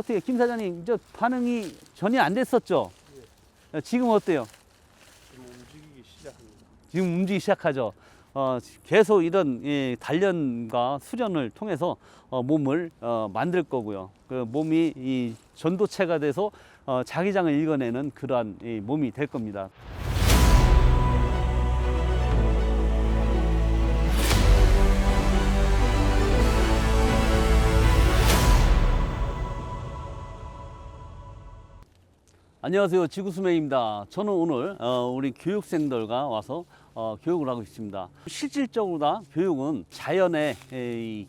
어떻게 김 사장님 저 반응이 전혀 안 됐었죠? 어, 지금 어때요? 지금 움직이기 시작합니다. 지금 움직이기 시작하죠. 어, 계속 이런 이 단련과 수련을 통해서 어, 몸을 어, 만들 거고요. 그 몸이 이 전도체가 돼서 어, 자기장을 읽어내는 그러한 이 몸이 될 겁니다. 안녕하세요. 지구수명입니다. 저는 오늘 어, 우리 교육생들과 와서 어, 교육을 하고 있습니다. 실질적으로 다 교육은 자연의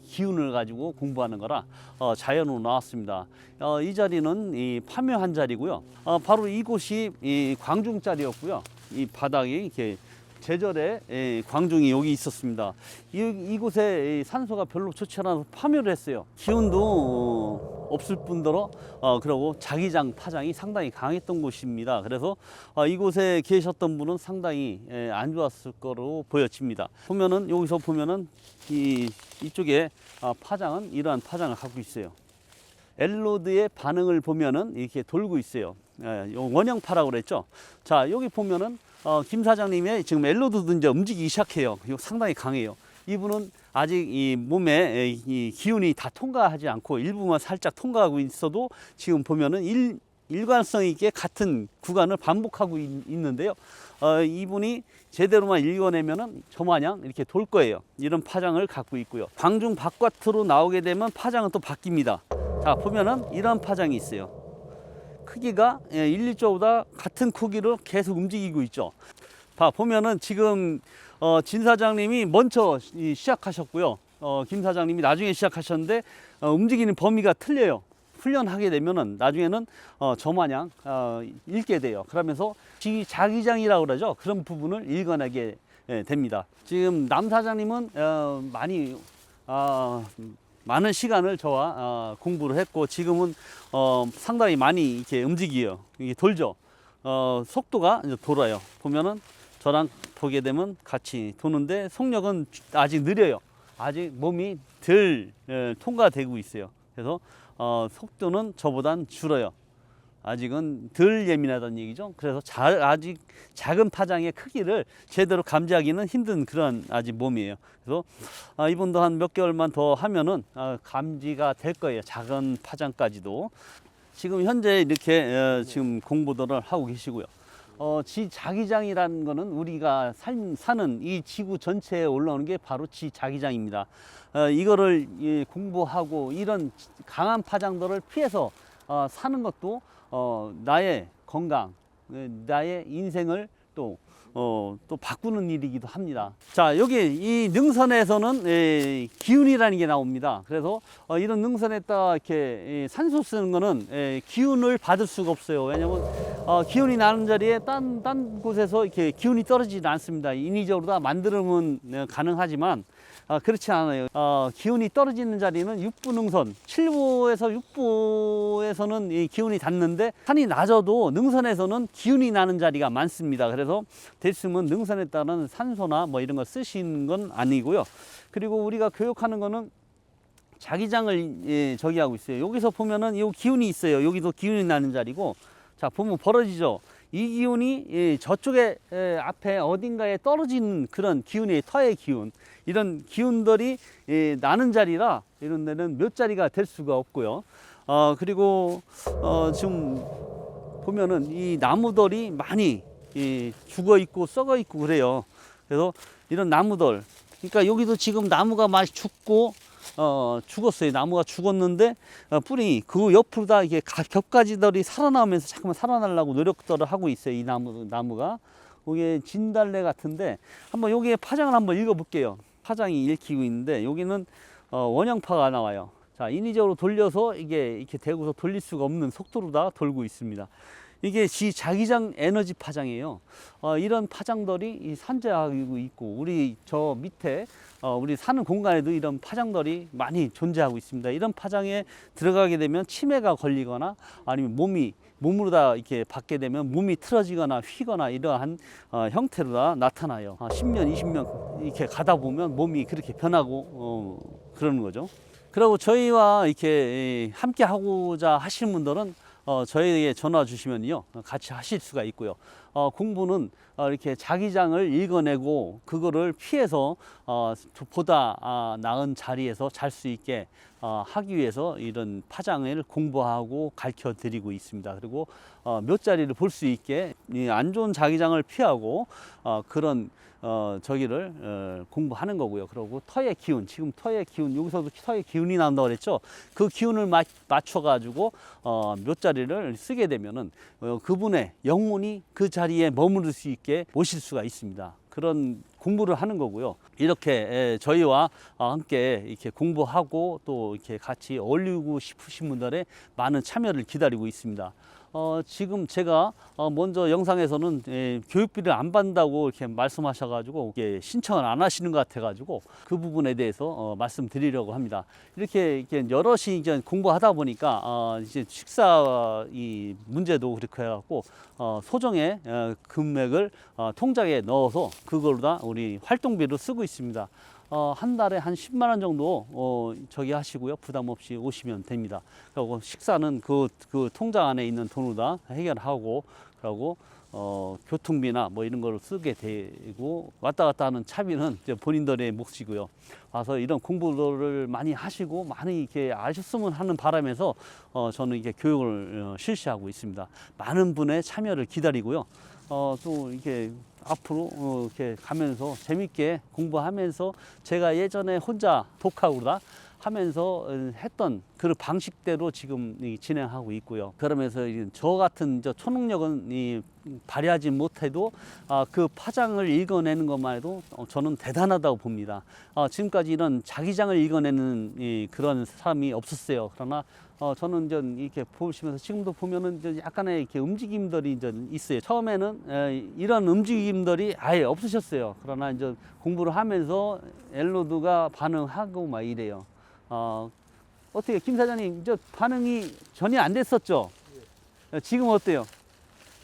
기운을 가지고 공부하는 거라 어, 자연으로 나왔습니다. 어, 이 자리는 이 파묘한 자리고요. 어, 바로 이곳이 이 광중 자리였고요. 이 바닥이 이렇게 제절에 에, 광중이 여기 있었습니다. 이, 이곳에 이 산소가 별로 좋지 않아서 파묘를 했어요. 기운도 어, 없을 뿐더러 어, 그리고 자기장 파장이 상당히 강했던 곳입니다. 그래서 어, 이곳에 계셨던 분은 상당히 에, 안 좋았을 거로 보여집니다. 보면은 여기서 보면은 이 이쪽에 아, 파장은 이러한 파장을 갖고 있어요. 엘로드의 반응을 보면은 이렇게 돌고 있어요. 예, 요 원형파라고 그랬죠. 자, 여기 보면은 어, 김 사장님의 지금 엘로드도 이제 움직이기 시작해요. 상당히 강해요. 이분은 아직 이 몸에 에, 이 기운이 다 통과하지 않고 일부만 살짝 통과하고 있어도 지금 보면은 일, 일관성 있게 같은 구간을 반복하고 있, 는데요 어, 이분이 제대로만 읽어내면은 저마냥 이렇게 돌 거예요. 이런 파장을 갖고 있고요. 광중 바깥으로 나오게 되면 파장은 또 바뀝니다. 자, 보면은 이런 파장이 있어요. 크기가 1, 2조보다 같은 크기로 계속 움직이고 있죠. 봐 보면은 지금 어, 진 사장님이 먼저 이 시작하셨고요. 어, 김 사장님이 나중에 시작하셨는데 어, 움직이는 범위가 틀려요. 훈련하게 되면은 나중에는 어, 저마냥 어, 읽게 돼요. 그러면서 지- 자기장이라고 그러죠. 그런 부분을 읽어내게 예, 됩니다. 지금 남 사장님은 어, 많이 어, 많은 시간을 저와 어, 공부를 했고 지금은 어, 상당히 많이 이렇게 움직여요. 이게 돌죠. 어, 속도가 이제 돌아요. 보면은 저랑 보게 되면 같이 도는데 속력은 아직 느려요. 아직 몸이 덜 에, 통과되고 있어요. 그래서 어, 속도는 저보단 줄어요. 아직은 덜 예민하다는 얘기죠. 그래서 자, 아직 작은 파장의 크기를 제대로 감지하기는 힘든 그런 아직 몸이에요. 그래서 아, 이분도 한 몇 개월만 더 하면은 아, 감지가 될 거예요. 작은 파장까지도. 지금 현재 이렇게 어, 지금 공부들을 하고 계시고요. 어, 지 자기장이라는 거는 우리가 살, 사는 이 지구 전체에 올라오는 게 바로 지 자기장입니다. 어, 이거를 예, 공부하고 이런 강한 파장들을 피해서 어, 사는 것도 어, 나의 건강, 예, 나의 인생을 또 어, 또 바꾸는 일이기도 합니다. 자, 여기 이 능선에서는 에, 기운이라는 게 나옵니다. 그래서 어, 이런 능선에다 이렇게 이 산소 쓰는 거는 에, 기운을 받을 수가 없어요. 왜냐면 어, 기운이 나는 자리에 딴, 딴 곳에서 이렇게 기운이 떨어지지 않습니다. 인위적으로 다 만들면 어, 가능하지만 아, 그렇지 않아요. 어, 기운이 떨어지는 자리는 육부 능선, 7부에서 6부에서는 이 기운이 닿는데 산이 낮아도 능선에서는 기운이 나는 자리가 많습니다. 그래서 됐으면 능선에 따른 산소나 뭐 이런 거 쓰시는 건 아니고요. 그리고 우리가 교육하는 거는 자기장을 예, 저기 하고 있어요. 여기서 보면은 이 기운이 있어요. 여기도 기운이 나는 자리고 자 보면 벌어지죠. 이 기운이 예, 저쪽에 예, 앞에 어딘가에 떨어지는 그런 기운이 터의 기운 이런 기운들이 예, 나는 자리라 이런 데는 몇 자리가 될 수가 없고요. 어 그리고 어 지금 보면은 이 나무들이 많이 이 죽어 있고 썩어 있고 그래요. 그래서 이런 나무들 그러니까 여기도 지금 나무가 많이 죽고 어, 죽었어요. 나무가 죽었는데 어, 뿌리 그 옆으로 다 이게 가- 겹가지들이 살아나오면서 자꾸만 살아나려고 노력들을 하고 있어요. 이 나무 나무가 이게 진달래 같은데 한번 여기에 파장을 한번 읽어볼게요. 파장이 읽히고 있는데 여기는 어, 원형파가 나와요. 자 인위적으로 돌려서 이게 이렇게 대고서 돌릴 수가 없는 속도로 다 돌고 있습니다. 이게 지 자기장 에너지 파장이에요. 어, 이런 파장들이 이 산재하고 있고 우리 저 밑에 어, 우리 사는 공간에도 이런 파장들이 많이 존재하고 있습니다. 이런 파장에 들어가게 되면 치매가 걸리거나 아니면 몸이 몸으로 다 이렇게 받게 되면 몸이 틀어지거나 휘거나 이러한 어, 형태로 다 나타나요. 아, 10년, 20년 이렇게 가다 보면 몸이 그렇게 변하고 어, 그러는 거죠. 그리고 저희와 이렇게 이, 함께 하고자 하시는 분들은 어, 저희에게 전화 주시면요 같이 하실 수가 있고요. 어, 공부는 어, 이렇게 자기장을 읽어내고 그거를 피해서 어, 보다 아, 나은 자리에서 잘 수 있게 어, 하기 위해서 이런 파장을 공부하고 가르쳐 드리고 있습니다. 그리고 어, 몇 자리를 볼 수 있게 이안 좋은 자기장을 피하고 어, 그런 어, 저기를 어, 공부하는 거고요. 그리고 터의 기운, 지금 터의 기운, 여기서도 터의 기운이 나온다고 그랬죠. 그 기운을 마, 맞춰가지고 어, 몇 자리를 쓰게 되면은 어, 그분의 영혼이 그 자리에 머무를 수 있게 모실 수가 있습니다. 그런 공부를 하는 거고요. 이렇게 에, 저희와 어, 함께 이렇게 공부하고 또 이렇게 같이 어울리고 싶으신 분들의 많은 참여를 기다리고 있습니다. 어, 지금 제가 어, 먼저 영상에서는 예, 교육비를 안 받는다고 이렇게 말씀하셔가지고 이게 신청을 안 하시는 것 같아가지고 그 부분에 대해서 어, 말씀드리려고 합니다. 이렇게, 이렇게 여럿이 이제 공부하다 보니까 어, 이제 식사 이 문제도 그렇게 해갖고 어, 소정의 어, 금액을 어, 통장에 넣어서 그걸로 다 우리 활동비로 쓰고 있습니다. 어, 한 달에 한 10만 원 정도 어, 저기 하시고요. 부담 없이 오시면 됩니다. 그리고 식사는 그, 그 통장 안에 있는 돈으로 다 해결하고 그리고 어, 교통비나 뭐 이런 거를 쓰게 되고 왔다 갔다 하는 차비는 이제 본인들의 몫이고요. 와서 이런 공부를 많이 하시고 많이 이렇게 아셨으면 하는 바람에서 어, 저는 이게 교육을 어, 실시하고 있습니다. 많은 분의 참여를 기다리고요. 어, 또 이렇게 앞으로 어, 이렇게 가면서 재밌게 공부하면서 제가 예전에 혼자 독학으로다 하면서 어, 했던 그 방식대로 지금 이 진행하고 있고요. 그러면서 이저 같은 저 초능력은 이 발휘하지 못해도 아, 그 파장을 읽어내는 것만 해도 어, 저는 대단하다고 봅니다. 아, 지금까지 이런 자기장을 읽어내는 이 그런 사람이 없었어요. 그러나 어, 저는 이제 이렇게 보시면서 지금도 보면은 이제 약간의 이렇게 움직임들이 이제 있어요. 처음에는 에, 이런 움직임들이 아예 없으셨어요. 그러나 이제 공부를 하면서 엘로드가 반응하고 막 이래요. 어, 어떻게 김 사장님 저 반응이 전혀 안 됐었죠? 어, 지금 어때요?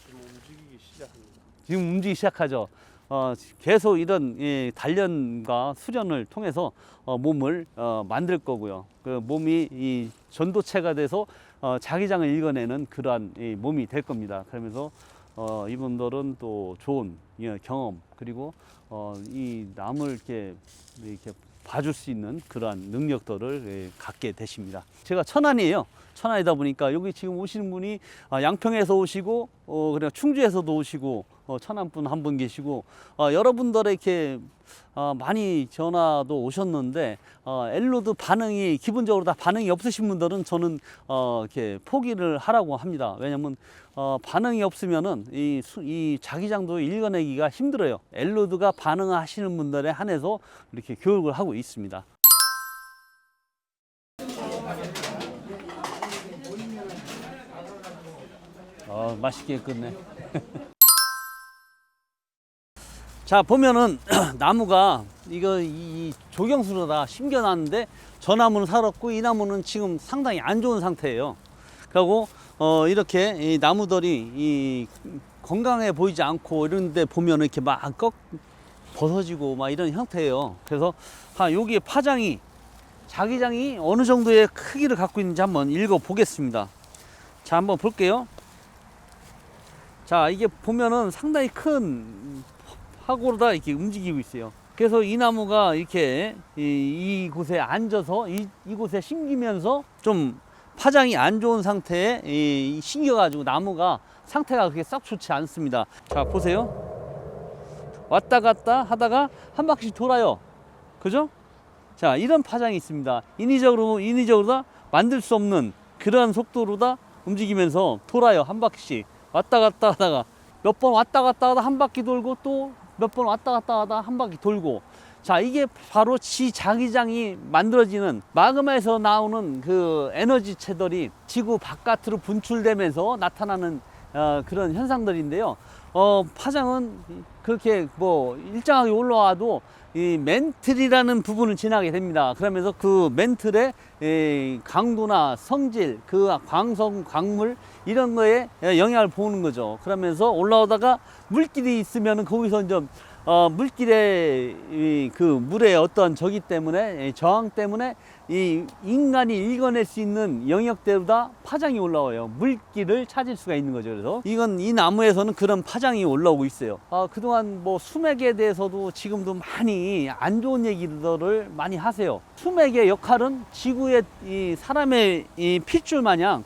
좀 움직이기 시작합니다. 지금 움직이기 시작하죠. 어, 계속 이런 이 단련과 수련을 통해서 어, 몸을 어, 만들 거고요. 그 몸이 이 전도체가 돼서 어, 자기장을 읽어내는 그러한 이 몸이 될 겁니다. 그러면서 어, 이분들은 또 좋은 예, 경험 그리고 어, 이 남을 이렇게 이렇게 봐줄 수 있는 그러한 능력들을 예, 갖게 되십니다. 제가 천안이에요. 천안이다 보니까 여기 지금 오시는 분이 아, 양평에서 오시고 어, 그냥 충주에서도 오시고 어, 천안 분 한 분 계시고 어, 여러분들의 이렇게 어, 많이 전화도 오셨는데 어, 엘로드 반응이 기본적으로 다 반응이 없으신 분들은 저는 어, 이렇게 포기를 하라고 합니다. 왜냐하면 어, 반응이 없으면은 이, 수- 이 자기장도 읽어내기가 힘들어요. 엘로드가 반응하시는 분들에 한해서 이렇게 교육을 하고 있습니다. 어, 맛있게 익었네. 자 보면은 나무가 이거 이 조경수로 다 심겨놨는데 저 나무는 살았고 이 나무는 지금 상당히 안 좋은 상태예요. 그리고 어 이렇게 이 나무들이 이 건강해 보이지 않고 이런데 보면은 이렇게 막 꺾 벗어지고 막 이런 형태예요. 그래서 아 여기에 파장이 자기장이 어느 정도의 크기를 갖고 있는지 한번 읽어 보겠습니다. 자 한번 볼게요. 자 이게 보면은 상당히 큰 화고로다 이렇게 움직이고 있어요. 그래서 이 나무가 이렇게 이, 이곳에 앉아서 이, 이곳에 심기면서 좀 파장이 안 좋은 상태에 이, 심겨가지고 나무가 상태가 그렇게 싹 좋지 않습니다. 자 보세요. 왔다 갔다 하다가 한 바퀴 돌아요. 그죠? 자 이런 파장이 있습니다. 인위적으로 인위적으로 다 만들 수 없는 그러한 속도로 다 움직이면서 돌아요 한 바퀴씩 왔다 갔다 하다가 몇 번 왔다 갔다 하다 한 바퀴 돌고 또 몇 번 왔다 갔다 하다 한 바퀴 돌고 자 이게 바로 지 자기장이 만들어지는 마그마에서 나오는 그 에너지 체들이 지구 바깥으로 분출되면서 나타나는 어, 그런 현상들인데요. 어, 파장은 그렇게 뭐 일정하게 올라와도 이 멘틀이라는 부분을 지나게 됩니다. 그러면서 그 멘틀의 이 강도나 성질, 그 광성, 광물 이런 거에 영향을 보는 거죠. 그러면서 올라오다가 물길이 있으면 거기서 이제 어, 물길에 이, 그 물의 어떤 저기 때문에 이 저항 때문에 이 인간이 읽어낼 수 있는 영역대보다 파장이 올라와요. 물기를 찾을 수가 있는 거죠. 그래서 이건 이 나무에서는 그런 파장이 올라오고 있어요. 아, 그동안 뭐 수맥에 대해서도 지금도 많이 안 좋은 얘기들을 많이 하세요. 수맥의 역할은 지구의 이 사람의 이 핏줄 마냥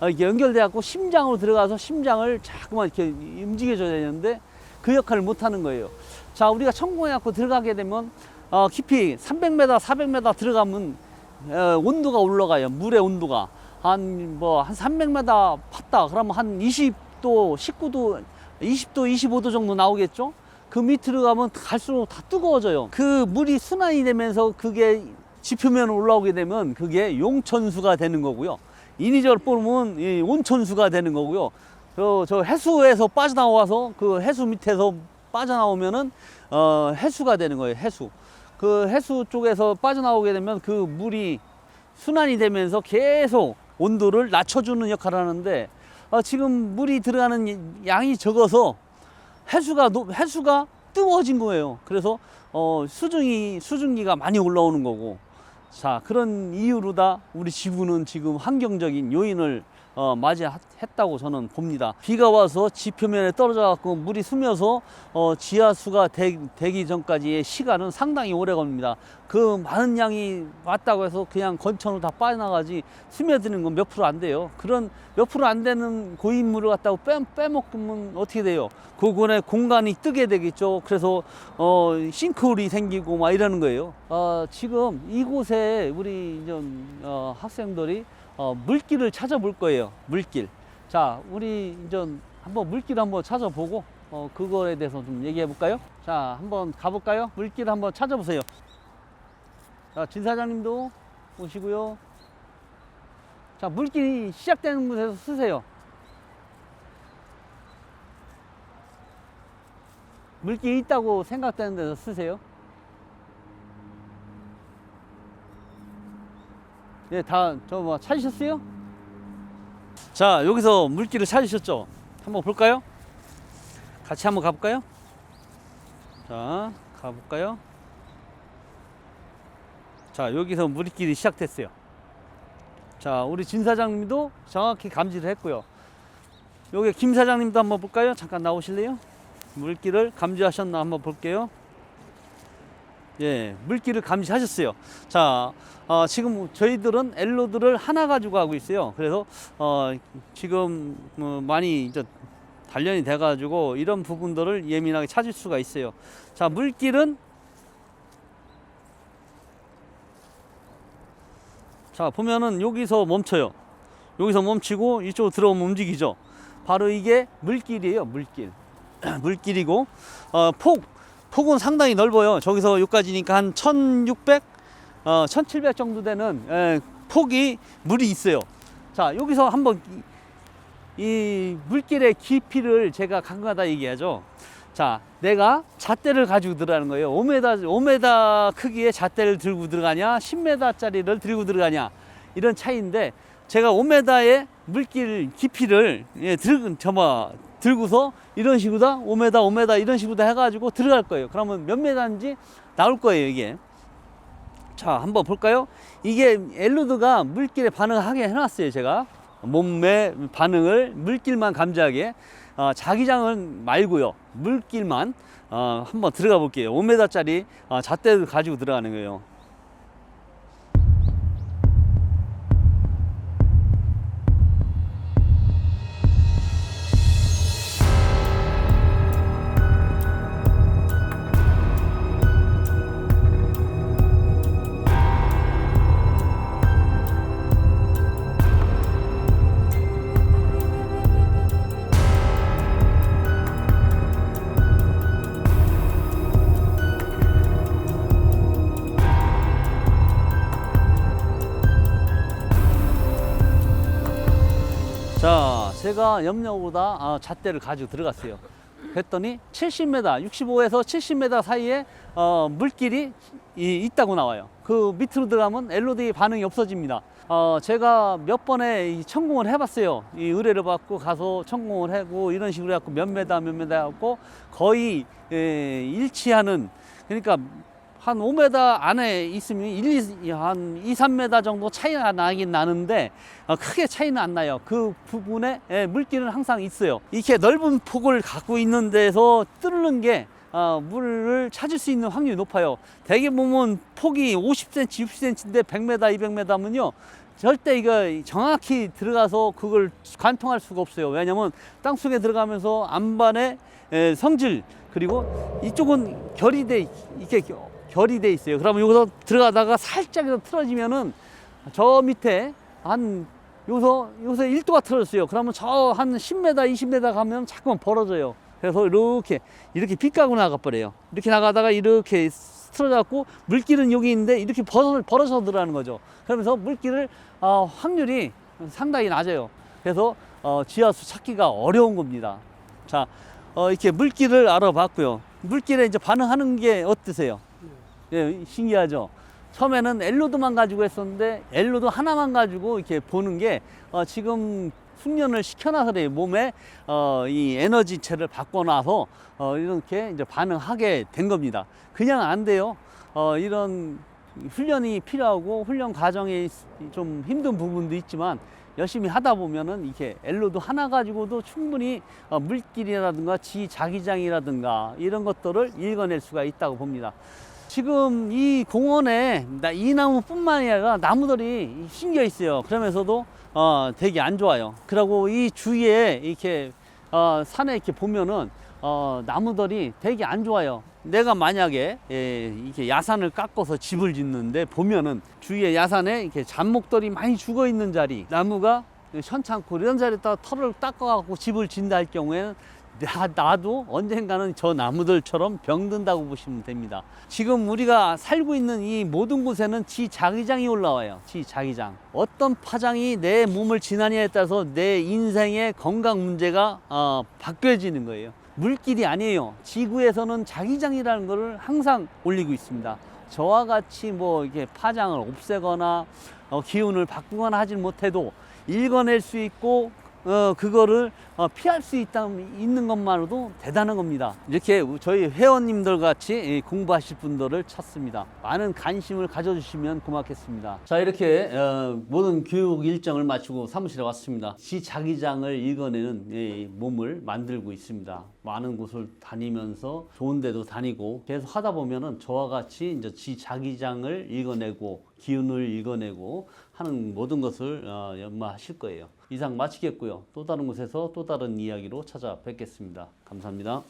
어, 이렇게 연결돼 갖고 심장으로 들어가서 심장을 자꾸만 이렇게 움직여줘야 되는데 그 역할을 못 하는 거예요. 자, 우리가 천공해 갖고 들어가게 되면 어, 깊이 300m, 400m 들어가면 어, 온도가 올라가요. 물의 온도가 한 뭐 한 300m 팠다. 그러면 한 20도, 19도, 20도, 25도 정도 나오겠죠? 그 밑으로 가면 갈수록 다 뜨거워져요. 그 물이 순환이 되면서 그게 지표면으로 올라오게 되면 그게 용천수가 되는 거고요. 인위적으로 보면 이 온천수가 되는 거고요. 저, 저 해수에서 빠져나와서 그 해수 밑에서 빠져나오면은 어, 해수가 되는 거예요. 해수. 그 해수 쪽에서 빠져나오게 되면 그 물이 순환이 되면서 계속 온도를 낮춰주는 역할을 하는데 어, 지금 물이 들어가는 양이 적어서 해수가 높- 해수가 뜨거워진 거예요. 그래서 어, 수증이 수증기가 많이 올라오는 거고 자 그런 이유로 다 우리 지구는 지금 환경적인 요인을 어, 맞이했다고 저는 봅니다. 비가 와서 지표면에 떨어져 갖고 물이 스며서 어, 지하수가 되, 기 전까지의 시간은 상당히 오래 걸립니다. 그 많은 양이 왔다고 해서 그냥 건천으로 다 빠져나가지 스며드는 건 몇 프로 안 돼요. 그런 몇 프로 안 되는 고인물을 갖다가 빼, 빼먹으면 어떻게 돼요? 그군에 공간이 뜨게 되겠죠. 그래서 어, 싱크홀이 생기고 막 이러는 거예요. 어, 지금 이곳에 우리 이전 어, 학생들이 어, 물길을 찾아볼 거예요. 물길. 자, 우리 이전 한번 물길 한번 찾아보고 어, 그거에 대해서 좀 얘기해 볼까요? 자, 한번 가볼까요? 물길 한번 찾아보세요. 자, 진 사장님도 오시고요. 자, 물길이 시작되는 곳에서 쓰세요. 물길이 있다고 생각되는 데서 쓰세요. 예, 다, 저 뭐, 찾으셨어요? 자, 여기서 물길을 찾으셨죠? 한번 볼까요? 같이 한번 가볼까요? 자, 가볼까요? 자, 여기서 물길이 시작됐어요. 자, 우리 진 사장님도 정확히 감지를 했고요. 여기 김 사장님도 한번 볼까요? 잠깐 나오실래요? 물길을 감지하셨나 한번 볼게요. 예, 물길을 감지하셨어요. 자, 어, 지금 저희들은 엘로드를 하나 가지고 하고 있어요. 그래서 어, 지금 뭐 많이 이제 단련이 돼가지고 이런 부분들을 예민하게 찾을 수가 있어요. 자, 물길은 자 보면은 여기서 멈춰요. 여기서 멈추고 이쪽으로 들어오면 움직이죠. 바로 이게 물길이에요. 물길. 물길이고 어, 폭 폭은 상당히 넓어요. 저기서 여기까지니까 한 1,600, 어, 1,700 정도 되는 에, 폭이 물이 있어요. 자 여기서 한번 이, 이 물길의 깊이를 제가 가끔가다 얘기하죠. 자, 내가 잣대를 가지고 들어가는 거예요. 5m, 5m 크기의 잣대를 들고 들어가냐, 10m짜리를 들고 들어가냐, 이런 차이인데, 제가 5m의 물길 깊이를, 예, 들, 저뭐, 들고서 이런 식으로다, 5m, 5m 이런 식으로 다 해가지고 들어갈 거예요. 그러면 몇 m인지 나올 거예요, 이게. 자, 한번 볼까요? 이게 엘로드가 물길에 반응하게 해놨어요, 제가. 몸의 반응을 물길만 감지하게. 어, 자기장은 말고요. 물길만 어, 한번 들어가 볼게요. 5m짜리 어, 잣대를 가지고 들어가는 거예요. 제가 염려보다 아, 잣대를 가지고 들어갔어요. 그랬더니 70m, 65에서 70m 사이에 어, 물길이 이- 있다고 나와요. 그 밑으로 들어가면 엘로드 반응이 없어집니다. 어, 제가 몇 번에 이 천공을 해봤어요. 이 의뢰를 받고 가서 천공을 하고 이런 식으로 해갖고 몇 메다 몇 메다 해갖고 거의 에, 일치하는 그러니까 한 5m 안에 있으면 1, 2, 한 2, 3m 정도 차이가 나긴 나는데 어, 크게 차이는 안 나요. 그 부분에 예, 물기는 항상 있어요. 이렇게 넓은 폭을 갖고 있는 데서 뚫는 게 어, 물을 찾을 수 있는 확률이 높아요. 대개 보면 폭이 50cm, 60cm인데 100m, 200m면요. 절대 이거 정확히 들어가서 그걸 관통할 수가 없어요. 왜냐면 땅 속에 들어가면서 안반의 에, 성질 그리고 이쪽은 결이 돼 이렇게 겨- 결이 돼 있어요. 그러면 여기서 들어가다가 살짝이라도 틀어지면은 저 밑에 한 여기서 여기서 1도가 틀어졌어요. 그러면 저 한 10m, 20m 가면 자꾸만 벌어져요. 그래서 이렇게 이렇게 빗가고 나가 버려요. 이렇게 나가다가 이렇게 틀어져갖고 물길은 여기 있는데 이렇게 벌어, 벌어서 들어가는 거죠. 그러면서 물길을 어, 확률이 상당히 낮아요. 그래서 어, 지하수 찾기가 어려운 겁니다. 자, 어, 이렇게 물길을 알아봤고요. 물길에 이제 반응하는 게 어떠세요? 예, 신기하죠. 처음에는 엘로드만 가지고 했었는데 엘로드 하나만 가지고 이렇게 보는 게 어, 지금 숙련을 시켜놔서 그래요. 몸에 어, 이 에너지체를 바꿔놔서 어, 이렇게 이제 반응하게 된 겁니다. 그냥 안 돼요. 어, 이런 훈련이 필요하고 훈련 과정에 좀 힘든 부분도 있지만 열심히 하다 보면은 이렇게 엘로드 하나 가지고도 충분히 어, 물길이라든가 지 자기장이라든가 이런 것들을 읽어낼 수가 있다고 봅니다. 지금 이 공원에 나- 이 나무뿐만이 아니라 나무들이 심겨 있어요. 그러면서도 어, 되게 안 좋아요. 그리고 이 주위에 이렇게 어, 산에 이렇게 보면은 어, 나무들이 되게 안 좋아요. 내가 만약에 예, 이렇게 야산을 깎아서 집을 짓는데 보면은 주위에 야산에 이렇게 잡목들이 많이 죽어 있는 자리, 나무가 현창고 이런 자리에다 털을 닦아갖고 집을 짓는다 할 경우에는 나, 나도 언젠가는 저 나무들처럼 병든다고 보시면 됩니다. 지금 우리가 살고 있는 이 모든 곳에는 지 자기장이 올라와요. 지 자기장. 어떤 파장이 내 몸을 지나냐에 따라서 내 인생의 건강 문제가 어, 바뀌어지는 거예요. 물길이 아니에요. 지구에서는 자기장이라는 것을 항상 올리고 있습니다. 저와 같이 뭐 이렇게 파장을 없애거나 어, 기운을 바꾸거나 하진 못해도 읽어낼 수 있고 어, 그거를 어, 피할 수 있다, 있는 것만으로도 대단한 겁니다. 이렇게 저희 회원님들 같이 이 공부하실 분들을 찾습니다. 많은 관심을 가져주시면 고맙겠습니다. 자, 이렇게 어, 모든 교육 일정을 마치고 사무실에 왔습니다. 지 자기장을 읽어내는 이 몸을 만들고 있습니다. 많은 곳을 다니면서 좋은 데도 다니고 계속 하다 보면은 저와 같이 이제 지 자기장을 읽어내고 기운을 읽어내고 하는 모든 것을 어, 연마하실 거예요. 이상 마치겠고요. 또 다른 곳에서 또 다른 이야기로 찾아뵙겠습니다. 감사합니다.